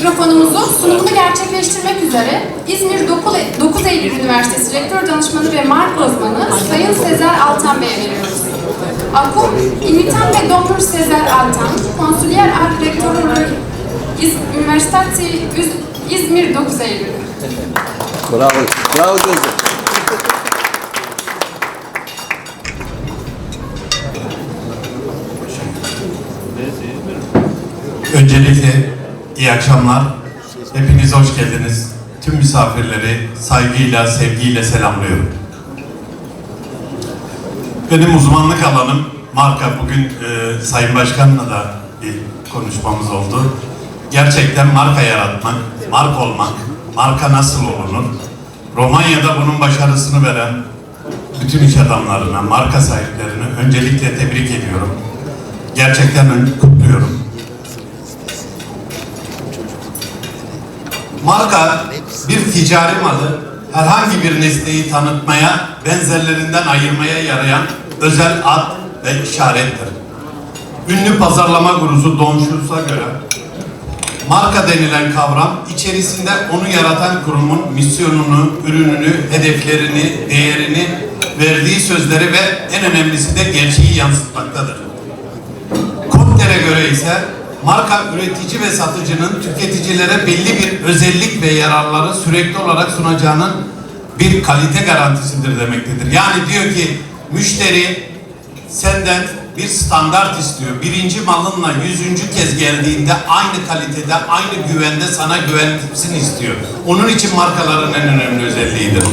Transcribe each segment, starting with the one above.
Mikrofonumuzu sunumunu gerçekleştirmek üzere İzmir 9 Eylül Üniversitesi Rektör Danışmanı ve marka uzmanı Sayın Sezer Altan Bey'e veriyoruz. Akum, imitan ve Doktor Sezer Altan, konsülyer art rektörü İz Üniversitesi İzmir 9 Eylül. Bravo. Bravo Gözde. Öncelikle iyi akşamlar. Hepiniz hoş geldiniz. Tüm misafirleri saygıyla, sevgiyle selamlıyorum. Benim uzmanlık alanım marka. Bugün e, Sayın Başkan'la da bir konuşmamız oldu. Gerçekten marka yaratmak, marka olmak, marka nasıl olunur? Romanya'da bunun başarısını veren bütün iş adamlarına, marka sahiplerine öncelikle tebrik ediyorum. Gerçekten kutluyorum. Marka bir ticari malı herhangi bir nesneyi tanıtmaya, benzerlerinden ayırmaya yarayan özel ad ve işarettir. Ünlü pazarlama gurusu Don Schultz'a göre marka denilen kavram içerisinde onu yaratan kurumun misyonunu, ürününü, hedeflerini, değerini, verdiği sözleri ve en önemlisi de gerçeği yansıtmaktadır. Kotler'e göre ise marka üretici ve satıcının tüketicilere belli bir özellik ve yararları sürekli olarak sunacağının bir kalite garantisidir demektedir. Yani diyor ki müşteri senden bir standart istiyor. Birinci malınla yüzüncü kez geldiğinde aynı kalitede, aynı güvende sana güvensin istiyor. Onun için markaların en önemli özelliğidir.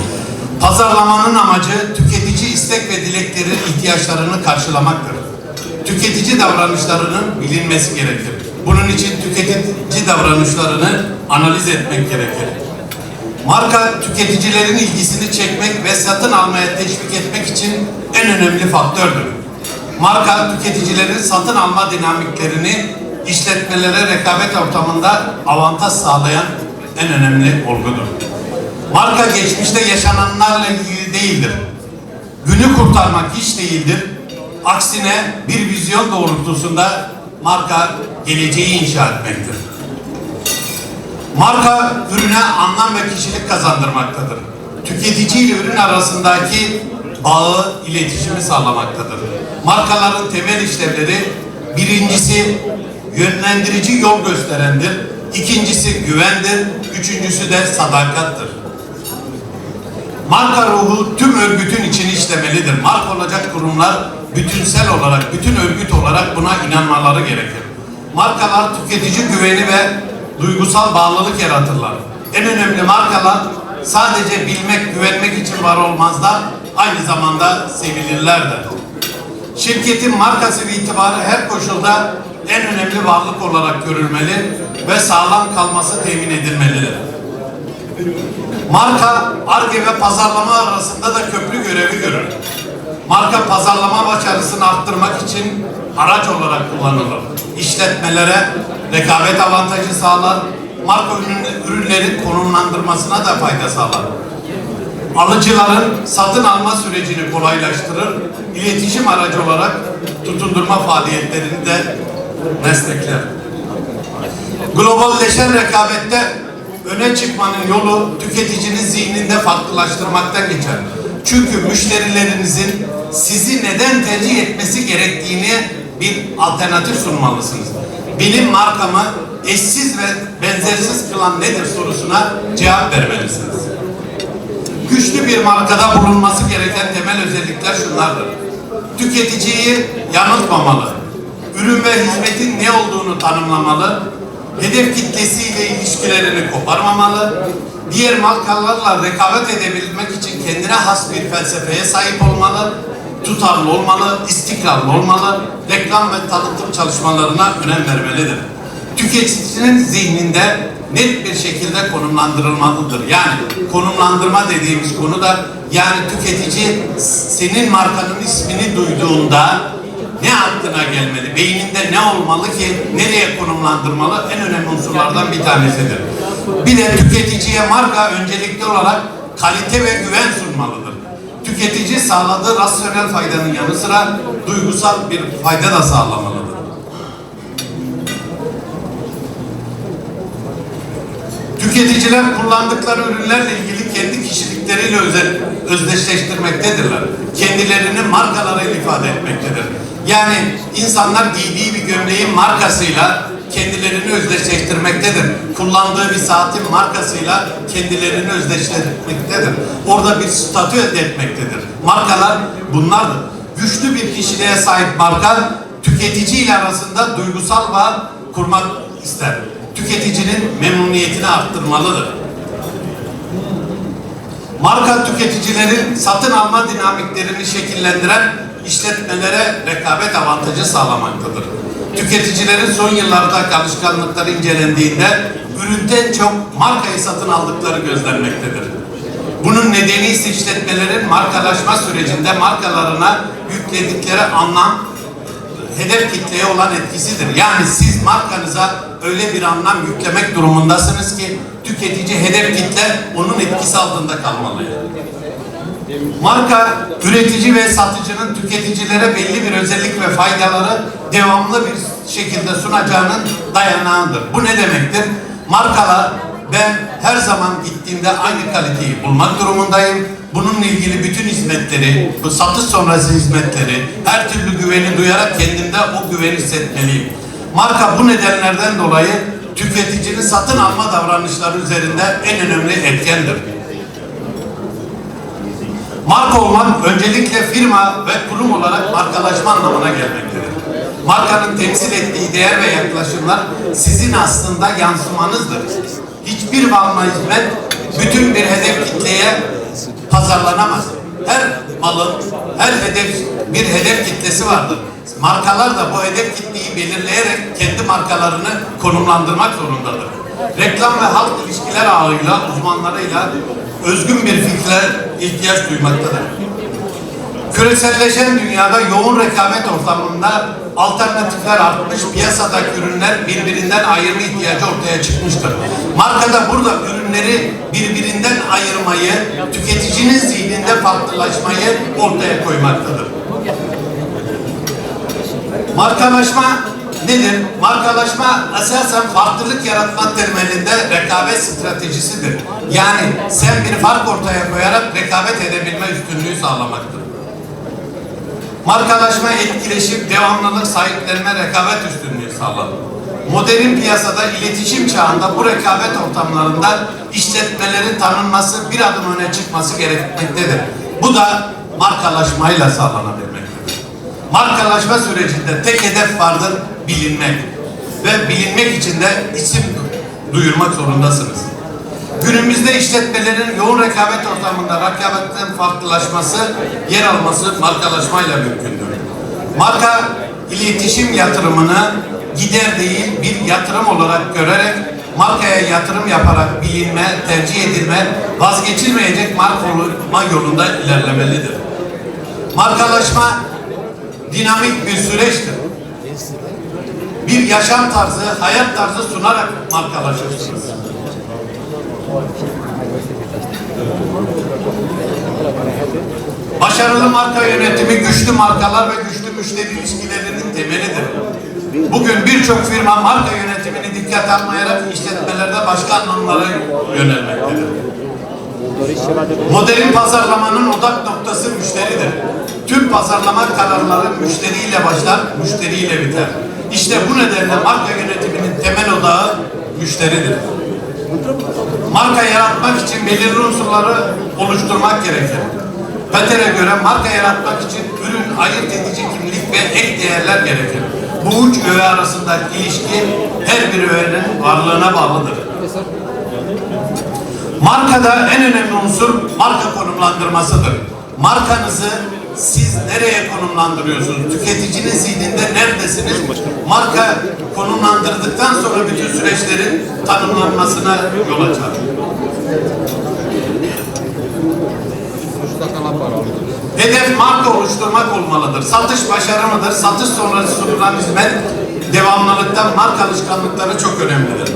Pazarlamanın amacı tüketici istek ve dileklerin ihtiyaçlarını karşılamaktır tüketici davranışlarının bilinmesi gerekir. Bunun için tüketici davranışlarını analiz etmek gerekir. Marka tüketicilerin ilgisini çekmek ve satın almaya teşvik etmek için en önemli faktördür. Marka tüketicilerin satın alma dinamiklerini işletmelere rekabet ortamında avantaj sağlayan en önemli olgudur. Marka geçmişte yaşananlarla ilgili değildir günü kurtarmak hiç değildir. Aksine bir vizyon doğrultusunda marka geleceği inşa etmektir. Marka ürüne anlam ve kişilik kazandırmaktadır. Tüketici ile ürün arasındaki bağı, iletişimi sağlamaktadır. Markaların temel işlevleri birincisi yönlendirici yol gösterendir. İkincisi güvendir. Üçüncüsü de sadakattır. Marka ruhu tüm örgütün içini işlemelidir. Marka olacak kurumlar bütünsel olarak, bütün örgüt olarak buna inanmaları gerekir. Markalar tüketici güveni ve duygusal bağlılık yaratırlar. En önemli markalar sadece bilmek, güvenmek için var olmazlar, aynı zamanda sevilirler de. Şirketin markası ve itibarı her koşulda en önemli varlık olarak görülmeli ve sağlam kalması temin edilmelidir. Marka, arge ve pazarlama arasında da köprü görevi görür. Marka pazarlama başarısını arttırmak için araç olarak kullanılır. İşletmelere rekabet avantajı sağlar, marka ürün- ürünlerin konumlandırmasına da fayda sağlar. Alıcıların satın alma sürecini kolaylaştırır, iletişim aracı olarak tutundurma faaliyetlerini de destekler. Globalleşen rekabette öne çıkmanın yolu tüketicinin zihninde farklılaştırmaktan geçer. Çünkü müşterilerinizin sizi neden tercih etmesi gerektiğini bir alternatif sunmalısınız. Benim markamı eşsiz ve benzersiz kılan nedir sorusuna cevap vermelisiniz. Güçlü bir markada bulunması gereken temel özellikler şunlardır. Tüketiciyi yanıltmamalı. Ürün ve hizmetin ne olduğunu tanımlamalı. Hedef kitlesiyle ilişkilerini koparmamalı. Diğer markalarla rekabet edebilmek için kendine has bir felsefeye sahip olmalı. Tutarlı olmalı, istikrarlı olmalı. Reklam ve tanıtım çalışmalarına önem vermelidir tüketicinin zihninde net bir şekilde konumlandırılmalıdır. Yani konumlandırma dediğimiz konu da yani tüketici senin markanın ismini duyduğunda ne aklına gelmeli, beyninde ne olmalı ki nereye konumlandırmalı en önemli unsurlardan bir tanesidir. Bir de tüketiciye marka öncelikli olarak kalite ve güven sunmalıdır. Tüketici sağladığı rasyonel faydanın yanı sıra duygusal bir fayda da sağlamalıdır. Tüketiciler kullandıkları ürünlerle ilgili kendi kişilikleriyle özdeşleştirmektedirler. Kendilerini markalarıyla ifade etmektedir. Yani insanlar giydiği bir gömleğin markasıyla kendilerini özdeşleştirmektedir. Kullandığı bir saatin markasıyla kendilerini özdeşleştirmektedir. Orada bir statü elde etmektedir. Markalar bunlardır. Güçlü bir kişiliğe sahip marka tüketici arasında duygusal bağ kurmak ister. Tüketicinin memnuniyetini arttırmalıdır. Marka tüketicilerin satın alma dinamiklerini şekillendiren işletmelere rekabet avantajı sağlamaktadır. Tüketicilerin son yıllardaki alışkanlıkları incelendiğinde üründen çok markayı satın aldıkları gözlenmektedir. Bunun nedeni ise işletmelerin markalaşma sürecinde markalarına yükledikleri anlam hedef kitleye olan etkisidir. Yani siz markanıza öyle bir anlam yüklemek durumundasınız ki tüketici hedef kitle onun etkisi altında kalmalı. Marka üretici ve satıcının tüketicilere belli bir özellik ve faydaları devamlı bir şekilde sunacağının dayanağıdır. Bu ne demektir? Markalar ben her zaman gittiğimde aynı kaliteyi bulmak durumundayım. Bununla ilgili bütün hizmetleri, bu satış sonrası hizmetleri, her türlü güveni duyarak kendimde o güveni hissetmeliyim. Marka bu nedenlerden dolayı tüketicinin satın alma davranışları üzerinde en önemli etkendir. Marka olmak öncelikle firma ve kurum olarak markalaşma anlamına gelmektedir. Markanın temsil ettiği değer ve yaklaşımlar sizin aslında yansımanızdır. Hiçbir mal ve hizmet bütün bir hedef kitleye pazarlanamaz. Her malın, her hedef bir hedef kitlesi vardır. Markalar da bu hedef kitleyi belirleyerek kendi markalarını konumlandırmak zorundadır. Reklam ve halk ilişkiler ağıyla, uzmanlarıyla özgün bir fikre ihtiyaç duymaktadır. Küreselleşen dünyada yoğun rekabet ortamında alternatifler artmış, piyasadaki ürünler birbirinden ayırma ihtiyacı ortaya çıkmıştır. Marka da burada ürünleri birbirinden ayırmayı, tüketicinin zihninde farklılaşmayı ortaya koymaktadır. Markalaşma nedir? Markalaşma esasen farklılık yaratma temelinde rekabet stratejisidir. Yani sen bir fark ortaya koyarak rekabet edebilme üstünlüğü sağlamaktır. Markalaşma, etkileşim, devamlılık, sahiplenme, rekabet üstünlüğü sağlar. Modern piyasada iletişim çağında bu rekabet ortamlarında işletmelerin tanınması, bir adım öne çıkması gerekmektedir. Bu da markalaşmayla sağlanabilmektedir. Markalaşma sürecinde tek hedef vardır, bilinmek. Ve bilinmek için de isim duyurmak zorundasınız. Günümüzde işletmelerin yoğun rekabet ortamında rekabetten farklılaşması, yer alması markalaşmayla mümkündür. Marka iletişim yatırımını gider değil bir yatırım olarak görerek markaya yatırım yaparak bilinme, tercih edilme, vazgeçilmeyecek marka olma yolunda ilerlemelidir. Markalaşma dinamik bir süreçtir. Bir yaşam tarzı, hayat tarzı sunarak markalaşırsınız. Başarılı marka yönetimi güçlü markalar ve güçlü müşteri ilişkilerinin temelidir. Bugün birçok firma marka yönetimini dikkate almayarak işletmelerde başka anlamlara yönelmektedir. Modern pazarlamanın odak noktası müşteridir. Tüm pazarlama kararları müşteriyle başlar, müşteriyle biter. İşte bu nedenle marka yönetiminin temel odağı müşteridir. Marka yaratmak için belirli unsurları oluşturmak gerekir. Peter'e göre marka yaratmak için ürün ayırt edici kimlik ve ek değerler gerekir. Bu üç öğe arasındaki ilişki her bir öğenin varlığına bağlıdır. Markada en önemli unsur marka konumlandırmasıdır. Markanızı siz nereye konumlandırıyorsunuz? Tüketicinin zihninde neredesiniz? Marka konumlandırdıktan sonra bütün süreçlerin tanımlanmasına yol açar. Hedef marka oluşturmak olmalıdır. Satış başarı mıdır? Satış sonrası sunulan hizmet devamlılıktan marka alışkanlıkları çok önemlidir.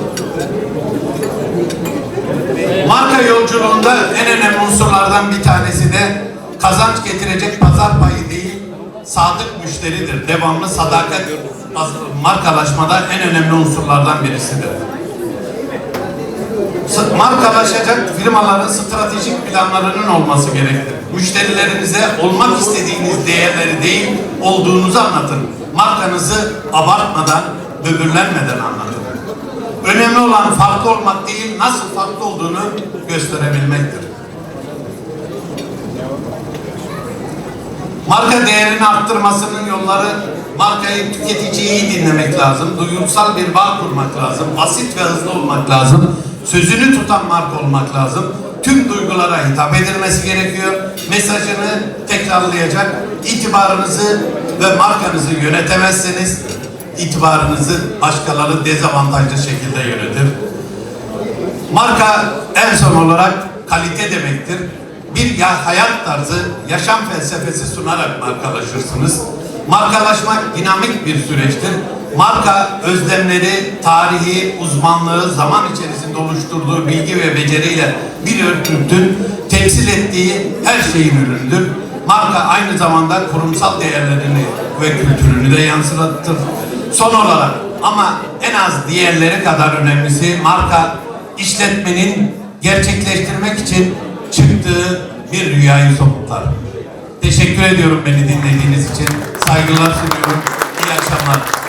Marka yolculuğunda en önemli unsurlardan bir tanesi de kazanç getirecek pazar payı değil, sadık müşteridir. Devamlı sadakat markalaşmada en önemli unsurlardan birisidir. Markalaşacak firmaların stratejik planlarının olması gerekir. Müşterilerinize olmak istediğiniz değerleri değil, olduğunuzu anlatın. Markanızı abartmadan, böbürlenmeden anlatın. Önemli olan farklı olmak değil, nasıl farklı olduğunu gösterebilmektir. Marka değerini arttırmasının yolları markayı tüketiciyi iyi dinlemek lazım. Duyumsal bir bağ kurmak lazım. Basit ve hızlı olmak lazım. Sözünü tutan marka olmak lazım. Tüm duygulara hitap edilmesi gerekiyor. Mesajını tekrarlayacak. itibarınızı ve markanızı yönetemezseniz itibarınızı başkaları dezavantajlı şekilde yönetir. Marka en son olarak kalite demektir. Bir ya hayat tarzı, yaşam felsefesi sunarak markalaşırsınız. Markalaşmak dinamik bir süreçtir. Marka özlemleri, tarihi, uzmanlığı, zaman içerisinde oluşturduğu bilgi ve beceriyle bir örgütün temsil ettiği her şeyin ürünüdür. Marka aynı zamanda kurumsal değerlerini ve kültürünü de yansıtır. Son olarak ama en az diğerleri kadar önemlisi marka işletmenin gerçekleştirmek için çıktığı bir rüyayı somutlar. Teşekkür ediyorum beni dinlediğiniz için. Saygılar sunuyorum. İyi akşamlar.